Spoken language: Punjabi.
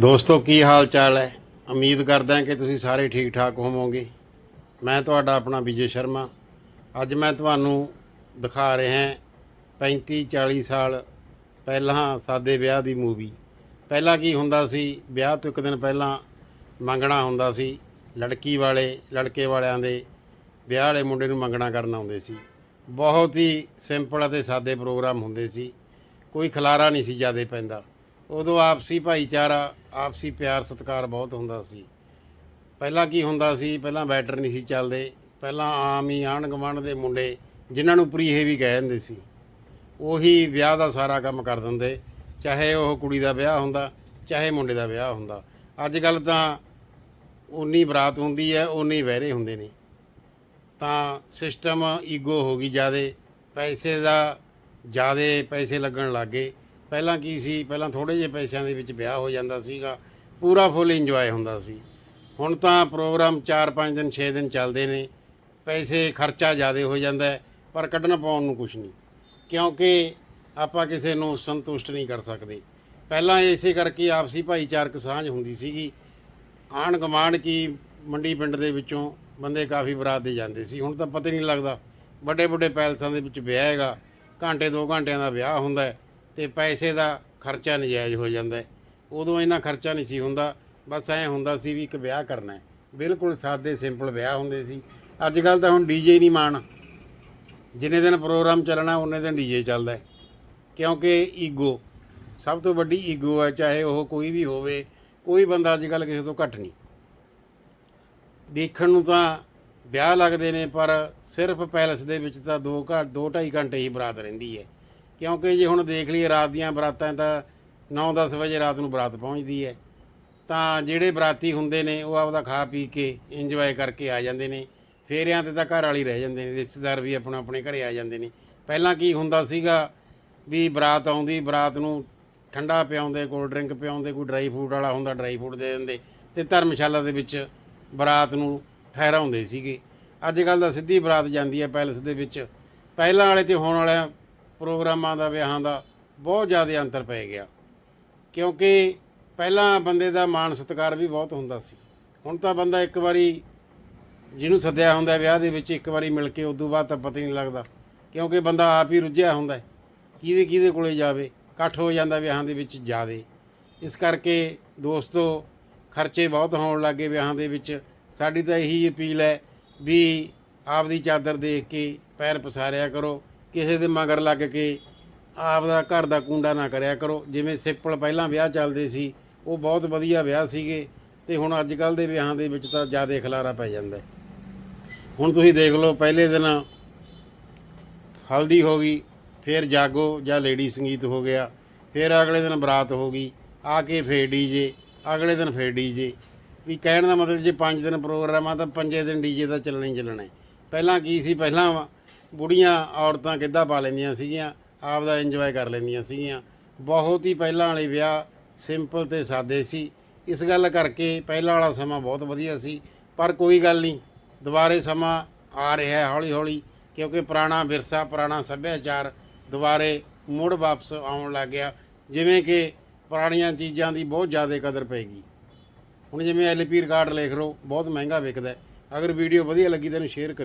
ਦੋਸਤੋ, ਕੀ ਹਾਲ ਚਾਲ ਹੈ? ਉਮੀਦ ਕਰਦਾ ਹਾਂ ਕਿ ਤੁਸੀਂ ਸਾਰੇ ਠੀਕ ਠਾਕ ਹੋਵੋਗੇ। ਮੈਂ ਤੁਹਾਡਾ ਆਪਣਾ ਵਿਜੇ ਸ਼ਰਮਾ। ਅੱਜ ਮੈਂ ਤੁਹਾਨੂੰ ਦਿਖਾ ਰਿਹਾ ਹਾਂ 35 40 ਸਾਲ ਪਹਿਲਾਂ ਸਾਦੇ ਵਿਆਹ ਦੀ ਮੂਵੀ ਪਹਿਲਾਂ ਕੀ ਹੁੰਦਾ ਸੀ, ਵਿਆਹ ਤੋਂ ਇੱਕ ਦਿਨ ਪਹਿਲਾਂ ਮੰਗਣਾ ਹੁੰਦਾ ਸੀ। ਲੜਕੀ ਵਾਲੇ, ਲੜਕੇ ਵਾਲਿਆਂ ਦੇ ਵਿਆਹ ਵਾਲੇ ਮੁੰਡੇ ਨੂੰ ਮੰਗਣਾ ਕਰਨ ਆਉਂਦੇ ਸੀ। ਬਹੁਤ ਹੀ ਸਿੰਪਲ ਅਤੇ ਸਾਦੇ ਪ੍ਰੋਗਰਾਮ ਹੁੰਦੇ ਸੀ। ਕੋਈ ਖਲਾਰਾ ਨਹੀਂ ਸੀ ਜ਼ਿਆਦਾ ਪੈਂਦਾ। ਉਦੋਂ ਆਪਸੀ ਭਾਈਚਾਰਾ, ਆਪਸੀ ਪਿਆਰ, ਸਤਿਕਾਰ ਬਹੁਤ ਹੁੰਦਾ ਸੀ। ਪਹਿਲਾਂ ਕੀ ਹੁੰਦਾ ਸੀ? ਪਹਿਲਾਂ ਬੈਟਰ ਨਹੀਂ ਸੀ ਚੱਲਦੇ। ਪਹਿਲਾਂ ਆਮ ਹੀ ਆਂਢ ਗੁਆਂਢ ਦੇ ਮੁੰਡੇ ਜਿਨ੍ਹਾਂ ਨੂੰ ਪ੍ਰੀਹੇ ਵੀ ਕਹਿ ਦਿੰਦੇ ਸੀ। ਉਹੀ ਵਿਆਹ ਦਾ ਸਾਰਾ ਕੰਮ ਕਰ ਦਿੰਦੇ। ਚਾਹੇ ਉਹ ਕੁੜੀ ਦਾ ਵਿਆਹ ਹੁੰਦਾ, ਚਾਹੇ ਮੁੰਡੇ ਦਾ ਵਿਆਹ ਹੁੰਦਾ। ਅੱਜ ਕੱਲ ਤਾਂ ਉਨੀ ਬਰਾਤ ਹੁੰਦੀ ਹੈ ਉਨੀ ਵਹਿਰੇ ਹੁੰਦੇ ਨੇ। ਤਾਂ ਸਿਸਟਮ ਈਗੋ ਹੋ ਗਈ ਜਿਆਦੇ। ਪੈਸੇ ਦਾ ਜਿਆਦੇ ਪੈਸੇ ਲੱਗਣ ਲੱਗੇ ਪਹਿਲਾਂ ਕੀ ਸੀ? ਪਹਿਲਾਂ ਥੋੜੇ ਜਿਹੇ ਪੈਸਿਆਂ ਦੇ ਵਿੱਚ ਵਿਆਹ ਹੋ ਜਾਂਦਾ ਸੀਗਾ। ਪੂਰਾ ਫੁੱਲ ਇੰਜੋਏ ਹੁੰਦਾ ਸੀ। ਹੁਣ ਤਾਂ ਪ੍ਰੋਗਰਾਮ 4-5 ਦਿਨ 6 ਦਿਨ ਚੱਲਦੇ ਨੇ। ਪੈਸੇ, ਖਰਚਾ ਜ਼ਿਆਦਾ ਹੋ ਜਾਂਦਾ ਪਰ ਕੱਢਣ ਪਾਉਣ ਨੂੰ ਕੁਝ ਨਹੀਂ। ਕਿਉਂਕਿ ਆਪਾਂ ਕਿਸੇ ਨੂੰ ਸੰਤੁਸ਼ਟ ਨਹੀਂ ਕਰ ਸਕਦੇ। ਪਹਿਲਾਂ ਇਸੇ ਕਰਕੇ ਆਪਸੀ ਭਾਈਚਾਰਕ ਸਾਂਝ ਹੁੰਦੀ ਸੀਗੀ। ਆਣ ਗਮਾਂਡ ਕੀ ਮੰਡੀ ਪਿੰਡ ਦੇ ਵਿੱਚੋਂ ਬੰਦੇ ਕਾਫੀ ਬਰਾਤ ਦੇ ਜਾਂਦੇ ਸੀ। ਹੁਣ ਤਾਂ ਪਤਾ ਹੀ ਨਹੀਂ ਲੱਗਦਾ। ਵੱਡੇ ਵੱਡੇ ਪੈਲਸਾਂ ਦੇ ਵਿੱਚ ਵਿਆਹ ਹੈਗਾ। ਘੰਟੇ, ਦੋ ਘੰਟਿਆਂ ਦਾ ਵਿਆਹ ਹੁੰਦਾ ਹੈ। ਤੇ ਪੈਸੇ ਦਾ ਖਰਚਾ ਨਜਾਇਜ਼ ਹੋ ਜਾਂਦਾ ਉਦੋਂ ਇੰਨਾ ਖਰਚਾ ਨਹੀਂ ਸੀ ਹੁੰਦਾ। ਬਸ ਐਂ ਹੁੰਦਾ ਸੀ ਵੀ ਇੱਕ ਵਿਆਹ ਕਰਨਾ ਹੈ। ਬਿਲਕੁਲ ਸਾਦੇ, ਸਿੰਪਲ ਵਿਆਹ ਹੁੰਦੇ ਸੀ। ਅੱਜ ਕੱਲ ਤਾਂ ਹੁਣ ਡੀਜੇ ਨਹੀਂ ਮਾਣ। ਜਿੰਨੇ ਦਿਨ ਪ੍ਰੋਗਰਾਮ ਚੱਲਣਾ ਉਹਨੇ ਦਿਨ ਡੀਜੇ ਚੱਲਦਾ ਕਿਉਂਕਿ ਈਗੋ, ਸਭ ਤੋਂ ਵੱਡੀ ਈਗੋ ਹੈ, ਚਾਹੇ ਉਹ ਕੋਈ ਵੀ ਹੋਵੇ, ਕੋਈ ਬੰਦਾ ਅੱਜ ਕੱਲ ਕਿਸੇ ਤੋਂ ਘੱਟ ਨਹੀਂ। ਦੇਖਣ ਨੂੰ ਤਾਂ ਵਿਆਹ ਲੱਗਦੇ ਨੇ, ਪਰ ਸਿਰਫ ਪੈਲਸ ਦੇ ਵਿੱਚ ਤਾਂ 2 ਘੰ 2 2.5 ਘੰਟੇ ਹੀ ਬਰਾਤ ਰਹਿੰਦੀ ਹੈ। ਕਿਉਂਕਿ ਜੇ ਹੁਣ ਦੇਖ ਲਈਏ ਰਾਤ ਦੀਆਂ ਬਰਾਤਾਂ ਤਾਂ 9-10 ਵਜੇ ਰਾਤ ਨੂੰ ਬਰਾਤ ਪਹੁੰਚਦੀ ਹੈ। ਤਾਂ ਜਿਹੜੇ ਬਰਾਤੀ ਹੁੰਦੇ ਨੇ, ਉਹ ਆਪਦਾ ਖਾ ਪੀ ਕੇ ਇੰਜੋਏ ਕਰਕੇ ਆ ਜਾਂਦੇ ਨੇ। ਫੇਰਿਆਂ ਤੇ ਤਾਂ ਘਰ ਵਾਲੀ ਰਹਿ ਜਾਂਦੇ ਨੇ, ਰਿਸ਼ਤੇਦਾਰ ਵੀ ਆਪਣਾ ਆਪਣੇ ਘਰੇ ਆ ਜਾਂਦੇ ਨੇ। ਪਹਿਲਾਂ ਕੀ ਹੁੰਦਾ ਸੀਗਾ ਵੀ ਬਰਾਤ ਆਉਂਦੀ, ਬਰਾਤ ਨੂੰ ਠੰਡਾ ਪਿਆਉਂਦੇ ਕੋਲਡ ਡਰਿੰਕ ਪਿਆਉਂਦੇ, ਕੋਈ ਡਰਾਈ ਫਰੂਟ ਵਾਲਾ ਹੁੰਦਾ ਡਰਾਈ ਫਰੂਟ ਦੇ ਦਿੰਦੇ। ਤੇ ਧਰਮਸ਼ਾਲਾ ਦੇ ਵਿੱਚ ਬਰਾਤ ਨੂੰ ਠਹਿਰਾਉਂਦੇ ਸੀਗੇ। ਅੱਜ ਕੱਲ ਤਾਂ ਸਿੱਧੀ ਬਰਾਤ ਜਾਂਦੀ ਹੈ ਪੈਲਸ ਦੇ ਵਿੱਚ। ਪਹਿਲਾਂ ਵਾਲੇ ਤੇ ਹੋਣ ਵਾਲਿਆਂ ਪ੍ਰੋਗਰਾਮਾਂ ਦਾ, ਵਿਆਹਾਂ ਦਾ ਬਹੁਤ ਜ਼ਿਆਦਾ ਅੰਤਰ ਪੈ ਗਿਆ। ਕਿਉਂਕਿ ਪਹਿਲਾਂ ਬੰਦੇ ਦਾ ਮਾਣ ਸਤਿਕਾਰ ਵੀ ਬਹੁਤ ਹੁੰਦਾ ਸੀ। ਹੁਣ ਤਾਂ ਬੰਦਾ ਇੱਕ ਵਾਰੀ ਜਿਹਨੂੰ ਸੱਦਿਆ ਹੁੰਦਾ ਵਿਆਹ ਦੇ ਵਿੱਚ, ਇੱਕ ਵਾਰੀ ਮਿਲ ਕੇ, ਉਦੋਂ ਬਾਅਦ ਤਾਂ ਪਤਾ ਹੀ ਨਹੀਂ ਲੱਗਦਾ। ਕਿਉਂਕਿ ਬੰਦਾ ਆਪ ਹੀ ਰੁੱਝਿਆ ਹੁੰਦਾ ਹੈ। ਕਿਹਦੇ ਕਿਹਦੇ ਕੋਲੇ ਜਾਵੇ? ਇਕੱਠ ਹੋ ਜਾਂਦਾ ਵਿਆਹਾਂ ਦੇ ਵਿੱਚ ਜ਼ਿਆਦੇ। ਇਸ ਕਰਕੇ ਦੋਸਤੋ, ਖਰਚੇ ਬਹੁਤ ਹੋਣ ਲੱਗੇ ਵਿਆਹਾਂ ਦੇ ਵਿੱਚ। ਸਾਡੀ ਤਾਂ ਇਹੀ ਅਪੀਲ ਹੈ ਵੀ ਆਪਦੀ ਚਾਦਰ ਦੇਖ ਕੇ ਪੈਰ ਪਸਾਰਿਆ ਕਰੋ। ਕਿਸੇ ਦੇ ਮਗਰ ਲੱਗ ਕੇ ਆਪ ਦਾ ਘਰ ਦਾ ਕੁੰਡਾ ਨਾ ਕਰਿਆ ਕਰੋ। ਜਿਵੇਂ ਸਿੰਪਲ ਪਹਿਲਾਂ ਵਿਆਹ ਚੱਲਦੇ ਸੀ, ਉਹ ਬਹੁਤ ਵਧੀਆ ਵਿਆਹ ਸੀਗੇ ਤੇ ਹੁਣ ਅੱਜ ਕੱਲ ਦੇ ਵਿਆਹਾਂ ਦੇ ਵਿੱਚ ਤਾਂ ਜ਼ਿਆਦਾ ਖਲਾਰਾ ਪੈ ਜਾਂਦਾ ਹੁਣ ਤੁਸੀਂ ਦੇਖ ਲਓ, ਪਹਿਲੇ ਦਿਨ ਹਲਦੀ ਹੋ ਗਈ, ਫਿਰ ਜਾਗੋ ਜਾਂ ਲੇਡੀ ਸੰਗੀਤ ਹੋ ਗਿਆ, ਫਿਰ ਅਗਲੇ ਦਿਨ ਬਰਾਤ ਹੋ ਗਈ, ਆ ਕੇ ਫੇਰ ਡੀਜੇ, ਅਗਲੇ ਦਿਨ ਫੇਰ ਡੀਜੇ। ਵੀ ਕਹਿਣ ਦਾ ਮਤਲਬ ਜੇ 5 ਦਿਨ ਪ੍ਰੋਗਰਾਮ ਆ ਤਾਂ ਪੰਜੇ ਦਿਨ ਡੀਜੇ ਦਾ ਚੱਲਣਾ ਹੀ ਚੱਲਣਾ ਹੈ। ਪਹਿਲਾਂ ਕੀ ਸੀ? ਪਹਿਲਾਂ ਬੁੜੀਆਂ ਔਰਤਾਂ ਕਿੱਦਾਂ ਪਾ ਲੈਂਦੀਆਂ ਸੀਗੀਆਂ ਆਪ ਦਾ ਇੰਜੋਏ ਕਰ ਲੈਂਦੀਆਂ ਸੀਗੀਆਂ। ਬਹੁਤ ਹੀ ਪਹਿਲਾਂ ਵਾਲੇ ਵਿਆਹ ਸਿੰਪਲ ਤੇ ਸਾਦੇ ਸੀ। ਇਸ ਗੱਲ ਕਰਕੇ ਪਹਿਲਾਂ ਵਾਲਾ ਸਮਾਂ ਬਹੁਤ ਵਧੀਆ ਸੀ, ਪਰ ਕੋਈ ਗੱਲ ਨਹੀਂ, ਦੁਬਾਰੇ ਸਮਾਂ ਆ ਰਿਹਾ ਹੈ ਹੌਲੀ ਹੌਲੀ ਕਿਉਂਕਿ ਪੁਰਾਣਾ ਵਿਰਸਾ, ਪੁਰਾਣਾ ਸੱਭਿਆਚਾਰ ਦੁਬਾਰੇ ਮੁੜ ਵਾਪਸ ਆਉਣ ਲੱਗ ਗਿਆ। ਜਿਵੇਂ ਕਿ ਪੁਰਾਣੀਆਂ ਚੀਜ਼ਾਂ ਦੀ ਬਹੁਤ ਜ਼ਿਆਦਾ ਕਦਰ ਪੈਗੀ ਹੁਣ ਜਿਵੇਂ ਐਲਪੀ ਰਿਕਾਰਡ ਲਿਖ ਲਓ, ਬਹੁਤ ਮਹਿੰਗਾ ਵਿਕਦਾ ਅਗਰ ਵੀਡੀਓ ਵਧੀਆ ਲੱਗੀ ਤਾਂ ਇਹਨੂੰ ਸ਼ੇਅਰ ਕਰਿਓ।